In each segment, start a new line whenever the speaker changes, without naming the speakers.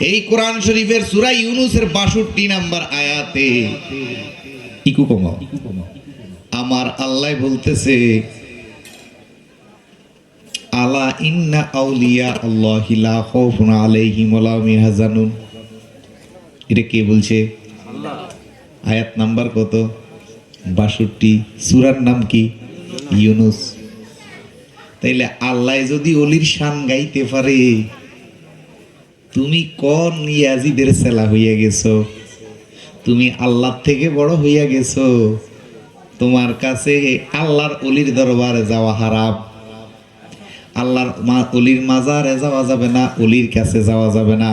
এই কোরআন শরীফের সূরা ইউনুসের 62 নাম্বার আয়াতে। আমার আল্লাহ বলতেছে, আলা আউলিয়া আল্লাহি এটা কে বলছে? আয়াত নাম্বার কত? বাষট্টি। নাম কি? ইউনুস। তাইলে আল্লাহ যদি অলির শান গাইতে পারে তুমি কোন ইয়াজিদের সেলা হইয়া গেছো। তুমি আল্লাহ থেকে বড় হইয়া গেছো। তোমার কাছে আল্লাহর অলির দরবারে যাওয়া হারাপ আল্লাহর মা অলির মাজারে যাওয়া যাবে না, অলির কাছে যাওয়া যাবে না।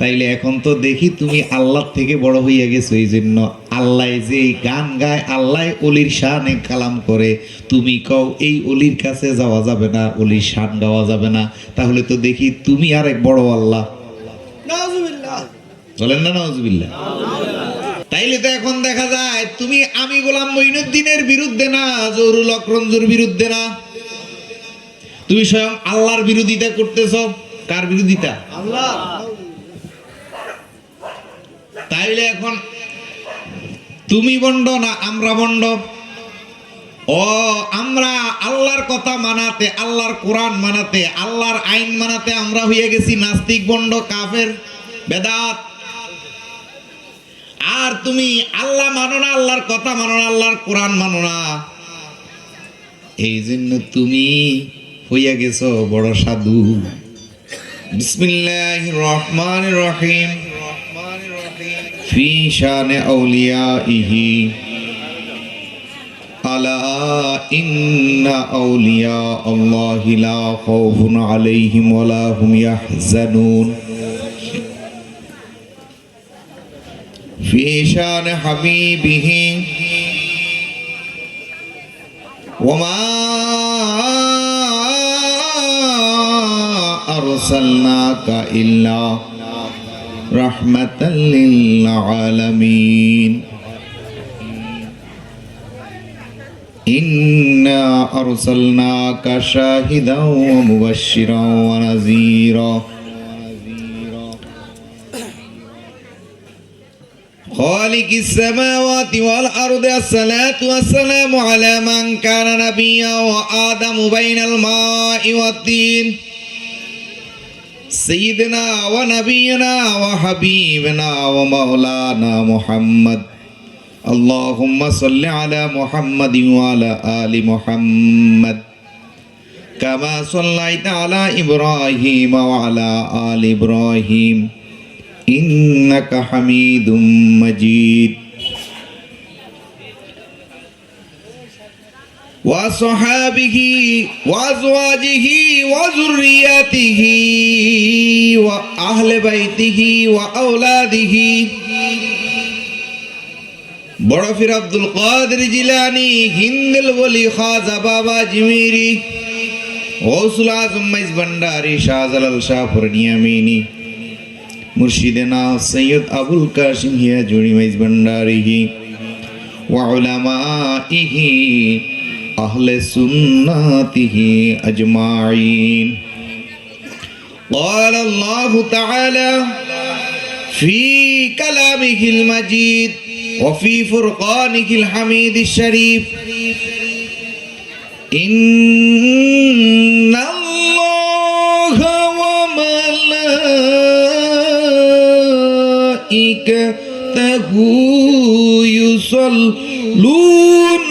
তাইলে এখন তো দেখি তুমি আল্লাহ থেকে বড় হইয়া গেছো এই জন্য আল্লাহ যে গান গায় আল্লাহ অলির শানে কালাম করে। তুমি কও এই অলির কাছে যাওয়া যাবে না অলির শান গাওয়া যাবে না। তাহলে তো দেখি তুমি আর এক বড় আল্লাহ। বলেন না নজবিল্লা তাইলে তো এখন দেখা যায় তুমি আমি গোলাম মঈনুদ্দিনের বিরুদ্ধে না জরুল অক্রঞ্জুর বিরুদ্ধে না। তুমি স্বয়ং আল্লাহর বিরোধিতা করতেছ। কার বিরোধিতা? তাইলে এখন তুমি বন্ড না আমরা বন্ড? ও, আমরা আল্লাহর কথা মানাতে, আল্লাহর কোরআন মানাতে, আল্লাহর আইন মানাতে আমরা হয়ে গেছি নাস্তিক বন্ড, কাফের, বেদাত। আর তুমি আল্লাহ মানো না, আল্লাহর কথা মানো না, আল্লাহর কোরআন মানো না। এই জন্য তুমি হইয়া গেছ বড় সাধু। বিসমিল্লাহ রহমান রহিম। في شان أوليائه ألا إن أولياء الله لا خوف عليهم ولا هم يحزنون في شان حبيبه وما أرسلناك إلا رحمة للعالمين. إنا أرسلناك شاهدا ومبشرا ونذيرا. خالق السماوات والأرض الصلاة والسلام على من كان نبيا وآدم بين الماء والطين. سيدنا ونبينا وحبيبنا ومولانا محمد اللهم صل على محمد وعلى آل محمد كما صليت على إبراهيم وعلى آل إبراهيم إنك حميد مجيد وصحابه وأزواجه وذرياته وأهل بيته وأولاده বড় ফির আব্দুল কাদের জিলানি হিন্দেল বলি খাজা বাবা জিমিরি গৌসুল আজম মাইজ ভান্ডারি শাহজালাল শাহ ফুরনিয়ামিনী মুর্শিদেনা সৈয়দ আবুল কাসিম হিয়া জুড়ি মাইজ ভান্ডারিহি وعلمائه أهل سنته أجمعين. قال الله تعالى في كلامه المجيد وفي فرقانه الحميد الشريف إن الله وملائكته يصلون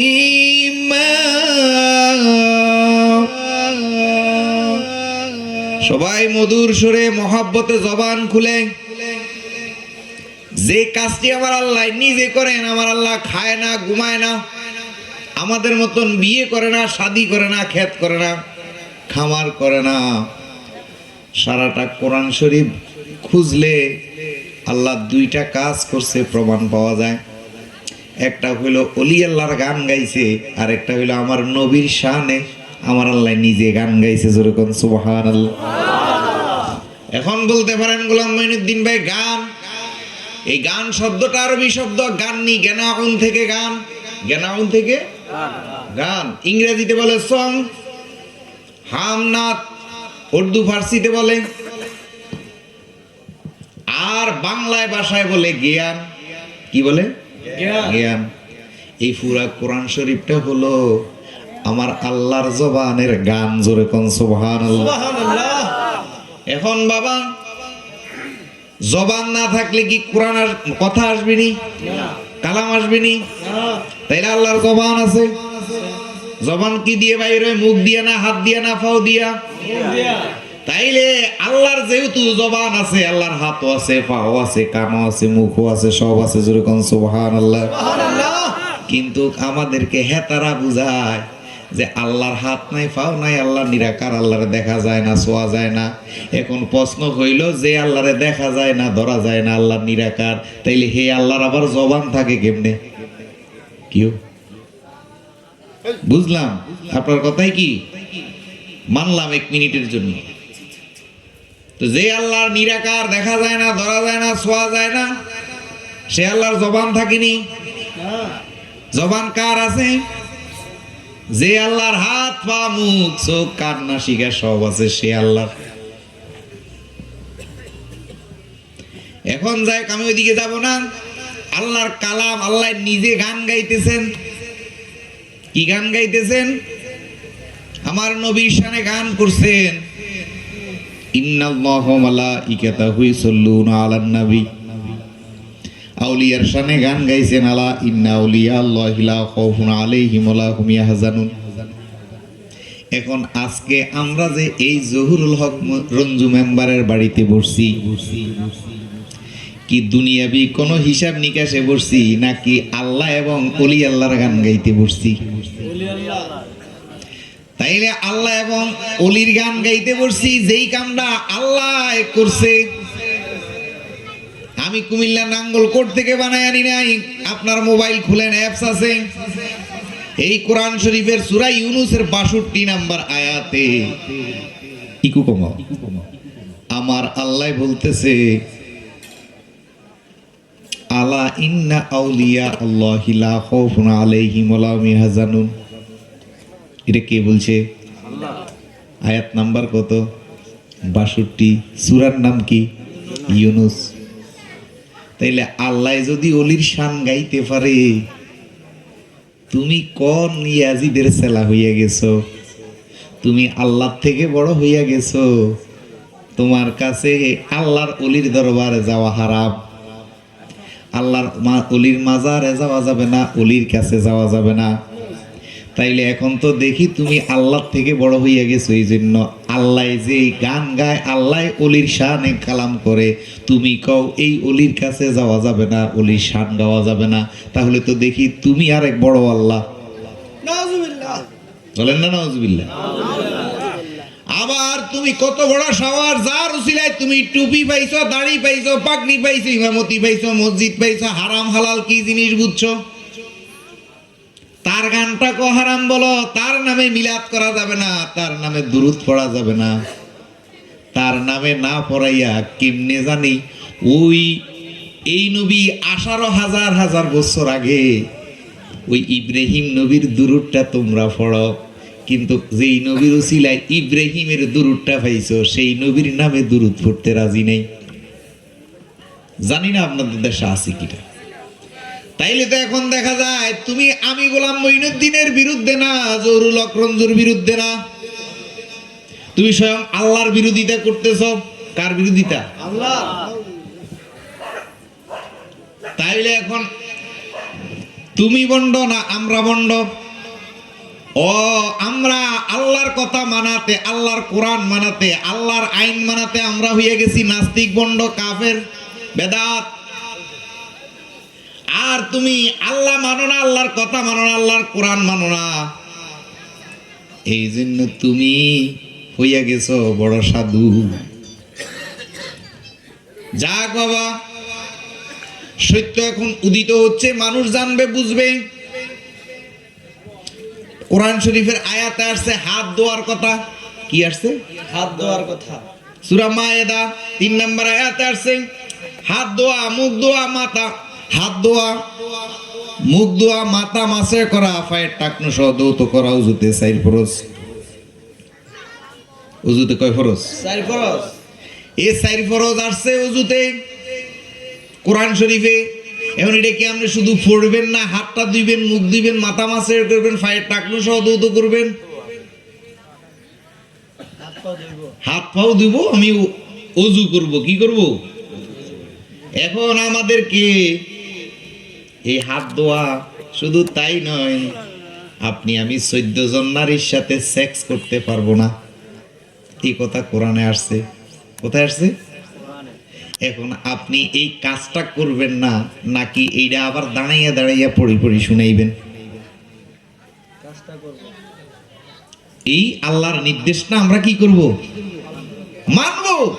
মধুর সুরে মহাব্বতে জবান খুলে। যে কাজটি আমার আল্লাহ নিজে করেন, আমার আল্লাহ খায় না, ঘুমায় না। আমাদের মতন বিয়ে করে না, শাদি করে না ক্ষেত করে না, খামার করে না। সারাটা কোরআন শরীফ খুঁজলে আল্লাহ দুইটা কাজ করছে, প্রমাণ পাওয়া যায়। একটা হইল অলি আল্লাহর গান গাইছে, আর একটা হইল আমার নবীর শানে আমার আল্লাহ নিজে গান গাইছে যেরকম সুবহান এখন বলতে পারেন গোলাম মঈনুদ্দিন ভাই গান। এই গান শব্দটা আরবি শব্দ গাননি জ্ঞানাউন থেকে গান। জ্ঞানাউন থেকে গান। ইংরেজিতে বলে সং হামনাথ উর্দু ফার্সিতে বলে। আর বাংলায় ভাষায় বলে জ্ঞান। কি বলে? জ্ঞান। এই পুরা কোরআন শরীফটা হলো আমার আল্লাহর জবানের গান জোরে কোন সুবহানাল্লাহ। এখন বাবা জবান না থাকলে কি কোরআন কথা আসবে নি। কালাম আসবে নি। তাইলে আল্লাহর জবান আছে। জবান কি দিয়ে বাইরে মুখ দিয়ে না হাত দিয়ে না ফাও দিয়া? তাইলে আল্লাহর যেহেতু জবান আছে আল্লাহর হাতও আছে পাও আছে কানও আছে মুখও আছে সব আছে যেরকম সুবহান আল্লাহ কিন্তু আমাদেরকে হেতারা বুঝায়। যে আল্লাহর হাত নাই, পাও নাই আল্লাহ নিরাকার, আল্লাহরে দেখা যায় না ছোঁয়া যায় না। এখন প্রশ্ন হইল, যে আল্লাহরে দেখা যায় না, ধরা যায় না আল্লাহ নিরাকার, তাইলে হে আল্লাহর আবার জবান থাকে কেমনে? কিও? বুঝলাম। আপনার কথাই কি? মানলাম এক মিনিটের জন্য। তো যে আল্লাহর নিরাকার দেখা যায় না, ধরা যায় না ছোঁয়া যায় না, সে আল্লাহর জবান থাকেনি? জবান কার আছে? যে আল্লাহর হাত, পা, মুখ, চোখ, কান, নাসিকা সব আছে সে আল্লাহর। এখন যাই আমি ওইদিকে যাব না। আল্লাহর কালাম আল্লাহ নিজে গান গাইতেছেন। কি গান গাইতেছেন? আমার নবীর শানে গান করছেন। ইন্নাল্লাহু মালাইকাতাহু ইউসাল্লুনা আলান নবী আউলিয়ার শানে গান গাইছেন, আলা ইন্না আউলিয়া এখন আজকে আমরা যে এই জহুরুল হক রঞ্জু মেম্বারের বাড়িতে বসছি, কি দুনিয়াবি কোনো হিসাব নিকাশে বসছি, নাকি আল্লাহ এবং অলি আল্লাহর গান গাইতে বসছি? তাইলে আল্লাহ এবং অলির গান গাইতে বসছি, যেই কামটা আল্লাহ করছে আমি কুমিল্লা নাঙ্গল কোট থেকে বানাই আনি নাই। আপনার মোবাইল খুলেন অ্যাপস আছে। এই কোরআন শরীফের সূরা ইউনুসের 62 নাম্বার আয়াতে। ইকু কমাও আমার আল্লাহ বলতেছে, আলা ইন্না আউলিয়া আল্লাহি লা আলাইহিম ওয়া লা এটা কে বলছে? আয়াত নাম্বার কত? বাষট্টি। সুরার নাম কি? ইউনুস। তাইলে আল্লাহ যদি অলির শান গাইতে পারে, তুমি কোন ইয়াজিদের সেলা হইয়া গেছো? তুমি আল্লাহ থেকে বড় হইয়া গেছো? তোমার কাছে আল্লাহর অলির দরবারে যাওয়া হারাপ আল্লাহর অলির মাজারে যাওয়া যাবে না, অলির কাছে যাওয়া যাবে না। তাইলে এখন তো দেখি তুমি আল্লাহ থেকে বড় হইয়া গেছো এই জন্য আল্লাহ যে গান গায় আল্লাহ অলির শানে কালাম করে। তুমি কও এই অলির কাছে যাওয়া যাবে না অলির শান গাওয়া যাবে না। তাহলে তো দেখি তুমি আর এক বড় আল্লাহ। বলেন না নজবিল্লা আবার তুমি কত বড় সাওয়ার যার উসিলায় তুমি টুপি পাইছো দাড়ি পাইছো পাগড়ি পাইছো ইমামতি পাইছো মসজিদ পাইছো হারাম হালাল কি জিনিস বুঝছ? তার গানটা হারাম বলো, তার নামে মিলাদ করা যাবে না, তার নামে দুরুদ পড়া যাবে না। তার নামে না পড়াইয়া কেমনে জানি? ওই, এই নবী আঠারো হাজার হাজার বছর আগে, ওই ইব্রাহিম নবীর দুরুদটা তোমরা পড়ো। কিন্তু যেই নবীর উসিলায় ইব্রাহিমের দুরুদটা পাইছো, সেই নবীর নামে দুরুদ পড়তে রাজি নেই। জানি না আপনাদের দেশে আছে কিটা। তাইলে তো এখন দেখা যায়, তুমি আমি গোলাম মঈনুদ্দিনের বিরুদ্ধে না, জহুরুল হক রঞ্জুর বিরুদ্ধে না। তুমি স্বয়ং আল্লাহর বিরোধিতা করতেছ, কার বিরোধিতা? আল্লাহ তাইলে এখন তুমি বন্ড না আমরা বন্ড? ও, আমরা আল্লাহর কথা মানাতে, আল্লাহর কোরআন মানাতে, আল্লাহর আইন মানাতে আমরা হয়ে গেছি নাস্তিক বন্ড, কাফের, বেদাত। আর তুমি আল্লাহ মানো না আল্লাহর কথা মানো না আল্লাহর কোরআন মানো না। এই জন্য তুমি হইয়া গেছো বড় সাধু। যাক বাবা সত্য এখন উদিত হচ্ছে মানুষ জানবে বুঝবে। কোরআন শরীফের আয়াতে আসছে হাত ধোয়ার কথা। কি আসছে?
হাত ধোয়ার কথা।
সুরা মায়েদা তিন নম্বর আয়াতে আসছে হাত ধোয়া মুখ ধোয়া মাথা। হাত ধোয়া মুখ ধোয়া মাথা মাসে করা ফায়ের টাকনো সহ দৌত করা উজুতে সাইর ফরজ। উজুতে কয় ফরজ?
চার ফরজ।
এ সাইর ফরজ আসছে উজুতে। কোরআন শরীফে এখন এটা কি আপনি শুধু পড়বেন না হাতটা দিবেন মুখ দিবেন মাথা মাসে করবেন ফায়ের টাকনো সহ দৌত করবেন?
হাত
পাও দিব আমি অজু করব কি করব? এখন আমাদেরকে এই হাত ধোয়া শুধু তাই নয় আপনি আমি চোদ্দ জন নারীর সাথে সেক্স করতে পারব না। এই কথা? কোরআনে আসছে। কোথায় আসছে? এখন আপনি এই কাজটা করবেন না নাকি এইটা আবার দাঁড়াইয়া দাঁড়াইয়া পড়ি পড়ি শুনাইবেন?
কাজটা
এই আল্লাহর নির্দেশটা আমরা কি করব? মানব।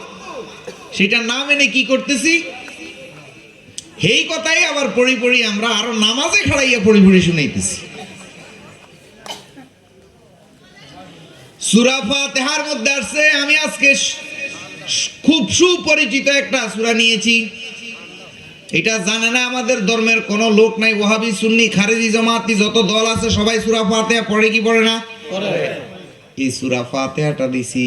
সেটা না মেনে কি করতেছি? এই কথাই আবার পড়ি পড়ি আমরা আরও নামাজে খাড়াইয়া পড়ি পড়ি শুনাইতেছি। সূরা ফাতিহার মধ্যে আসছে আমি আজকে খুব সুপরিচিত একটা সূরা নিয়েছি। এটা জানে না আমাদের ধর্মের কোনো লোক নাই ওহাবি সুন্নি খারেজি জমাতি যত দল আছে সবাই সূরা ফাতিহা পড়ে কি পড়ে না? এই সুরা ফাতেহাটা দিছি।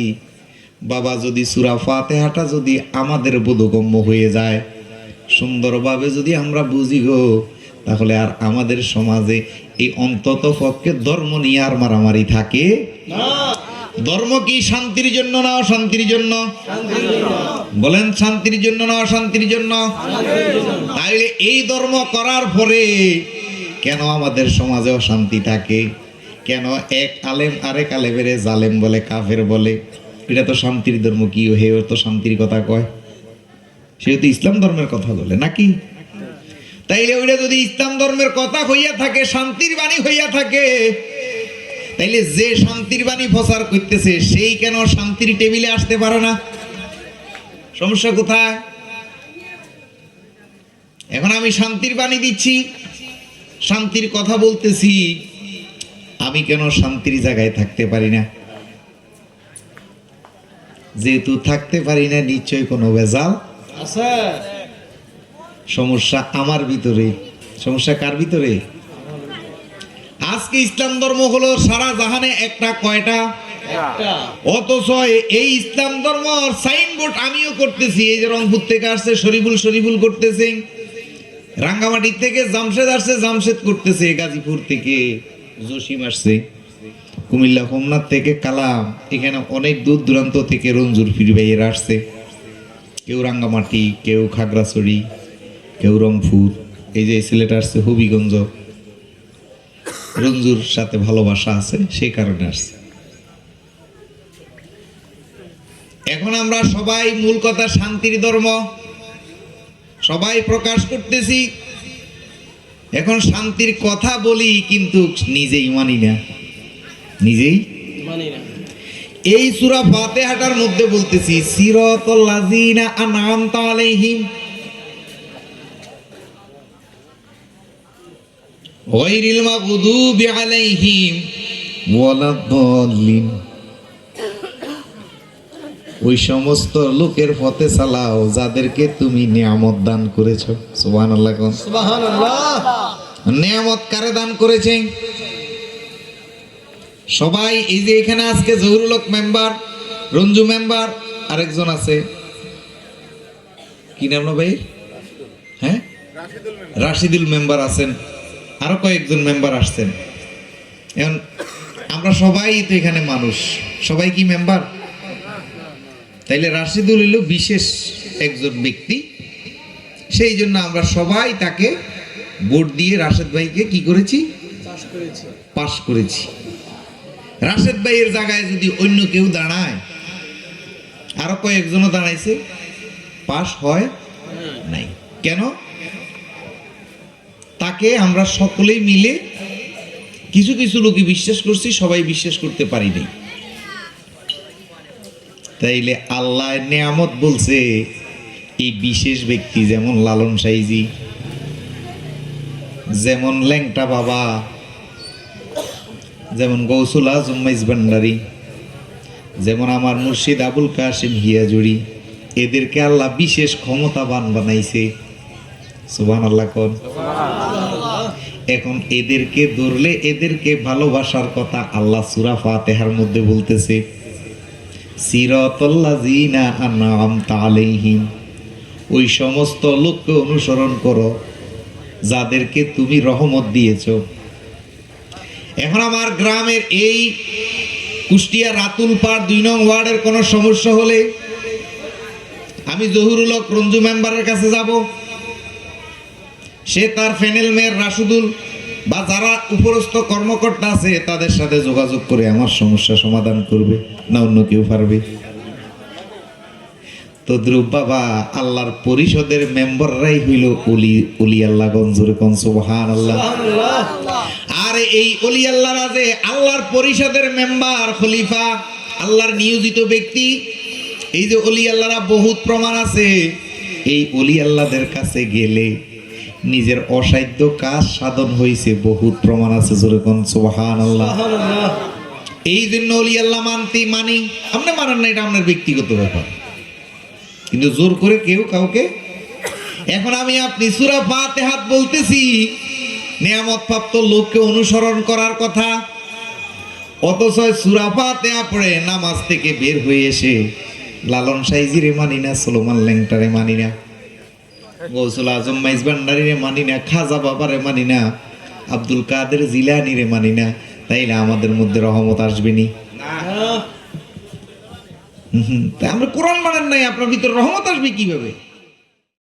বাবা যদি সুরা ফাতেহাটা যদি আমাদের বোধগম্য হয়ে যায় সুন্দরভাবে যদি আমরা বুঝি গো তাহলে আর আমাদের সমাজে এই অন্তত পক্ষে ধর্ম নিয়ে আর মারামারি থাকে? ধর্ম কি শান্তির জন্য না অশান্তির জন্য?
শান্তির জন্য।
বলেন শান্তির জন্য না অশান্তির জন্য? তাইলে এই ধর্ম করার পরে কেন আমাদের সমাজে অশান্তি থাকে? কেন এক আলেম আরেক আলেমের জালেম বলে কাফের বলে? এটা তো শান্তির ধর্ম কি? হে ও তো শান্তির কথা কয়। সে তো ইসলাম ধর্মের কথা বলে, নাকি? তাইলে ওইটা যদি ইসলাম ধর্মের কথা হইয়া থাকে, শান্তির বাণী হইয়া থাকে, তাইলে যে শান্তির বাণী প্রচার করতেছে, সেই কেন শান্তির টেবিলে আসতে পারে না? সমস্যা কোথায়? এখন আমি শান্তির বাণী দিচ্ছি, শান্তির কথা বলতেছি, আমি কেন শান্তির জায়গায় থাকতে পারি না? যেহেতু থাকতে পারি না, নিশ্চয়ই কোনো ভেজাল
আছে।
সমস্যা আমার ভিতরে। সমস্যা কার ভিতরে? আজকে ইসলাম ধর্ম হলো সারা জাহানে একটা কয়টা? অথচ এই ইসলাম ধর্ম সাইনবোর্ড আমিও করতেছি। এই যে রংপুর থেকে আসছে শরীফুল শরীফুল করতেছে। রাঙ্গামাটি থেকে জামশেদ আসছে জামশেদ করতেছে গাজীপুর থেকে। জসিম আসছে। কুমিল্লা হোমনাথ থেকে কালাম। এখানে অনেক দূর দূরান্ত থেকে রঞ্জুর ফির ভাইয়েরা আসছে। কেউ রাঙ্গামাটি, কেউ খাগড়াছড়ি, কেউ রংপুর। এই যে সিলেট আসছে হবিগঞ্জ। রঞ্জুর সাথে ভালোবাসা আছে সেই কারণে আসছে। এখন আমরা সবাই মূল কথা শান্তির ধর্ম। সবাই প্রকাশ করতেছি। এখন শান্তির কথা বলি কিন্তু নিজেই মানি না। নিজেই?
মানি না।
এই সূরা ফাতিহাটার মধ্যে বলতেছি সিরাতাল লাযিনা আনআমতা আলাইহিম গায়রিল মাগদুবি আলাইহিম ওয়ালাদ-দাল্লিন. ওই সমস্ত লোকের পথে চালাও যাদেরকে তুমি নিয়ামত দান করেছ। সুবহানাল্লাহ
সুবহানাল্লাহ।
নিয়ামত কারে দান করেছে? সবাই এই যে এখানে আজকে জহুরুল হক মেম্বার রঞ্জু মেম্বার আরেকজন আছে। কি নাম না ভাই? হ্যাঁ? রাশিদুল মেম্বার আছেন। আরও কয়েকজন মেম্বার আসছেন। এখন আমরা সবাই তো এখানে মানুষ। সবাই কি মেম্বার তাইলে রাশিদুল হইল বিশেষ একজন ব্যক্তি। সেই জন্য আমরা সবাই তাকে ভোট দিয়ে রাশেদ ভাইকে কি করেছি? পাশ করেছি। রাশেদ ভাইয়ের জায়গায় যদি অন্য কেউ দাঁড়ায়, আরও কয়েকজনও দাঁড়াইছে পাশ হয় নাই। কেন? তাকে আমরা সকলেই মিলে কিছু কিছু লোকে বিশ্বাস করছি, সবাই বিশ্বাস করতে পারি নাই। তাইলে আল্লাহ নিয়ামত বলছে, এই বিশেষ ব্যক্তি যেমন লালন সাইজি, যেমন ল্যাংটা বাবা যেমন গৌসুল আজম মাইজ ভান্ডারি যেমন আমার মুর্শিদ আবুল কাসিম হিয়াজুরি এদেরকে আল্লাহ বিশেষ ক্ষমতাবান বানাইছে। সুবান আল্লাহ কন এখন এদেরকে ধরলে এদেরকে ভালোবাসার কথা আল্লাহ সুরা ফাতেহার মধ্যে বলতেছে আলাইহিম ওই সমস্ত লোককে অনুসরণ করো যাদেরকে তুমি রহমত দিয়েছ। এখন আমার গ্রামের এই কুষ্টিয়া রাতুল পাড় দুই নং ওয়ার্ডের কোনো সমস্যা হলে আমি জহুরুল হক রঞ্জু মেম্বারের কাছে যাব। সে তার ফেনেল মেয়ের রাশুদুল বা যারা উপরস্থ কর্মকর্তা আছে তাদের সাথে যোগাযোগ করে আমার সমস্যা সমাধান করবে না অন্য কেউ পারবে। তো ধ্রুব বাবা, আল্লাহর পরিষদের মেম্বাররাই হইল অলি অলি আল্লাহ গঞ্জুরে কনসুবহান আল্লাহ আর এই অলি আল্লাহরা যে আল্লাহর পরিষদের মেম্বার খলিফা আল্লাহর নিয়োজিত ব্যক্তি। এই যে অলি আল্লাহরা বহুত প্রমাণ আছে। এই অলি আল্লাহদের কাছে গেলে নিজের অসাধ্য কাজ সাধন হয়েছে বহুত প্রমাণ আছে যেরকম সুবহান আল্লাহ
আল্লাহ
এই জন্য অলি আল্লাহ মানতে মানি। আপনি মানেন না এটা আপনার ব্যক্তিগত ব্যাপার। কিন্তু জোর করে কেউ কাউকে এখন আমি আপনি সুরা ফাতে হাত বলতেছি। নিয়ামত প্রাপ্ত লোককে অনুসরণ করার কথা। অথচ ফাতে পড়ে নামাজ থেকে বের হয়ে এসে লালন সাইজিরে মানি না সোলোমান ল্যাংটারে মানি না। গৌসুল আজম মাইজ ভান্ডারিরে মানি না খাজা বাবারে মানি না আব্দুল কাদের জিলানিরে মানি না তাইলে আমাদের মধ্যে রহমত আসবে নি। আমরা কোরআন মানেন নাই আপনার ভিতরে রহমত আসবে কীভাবে?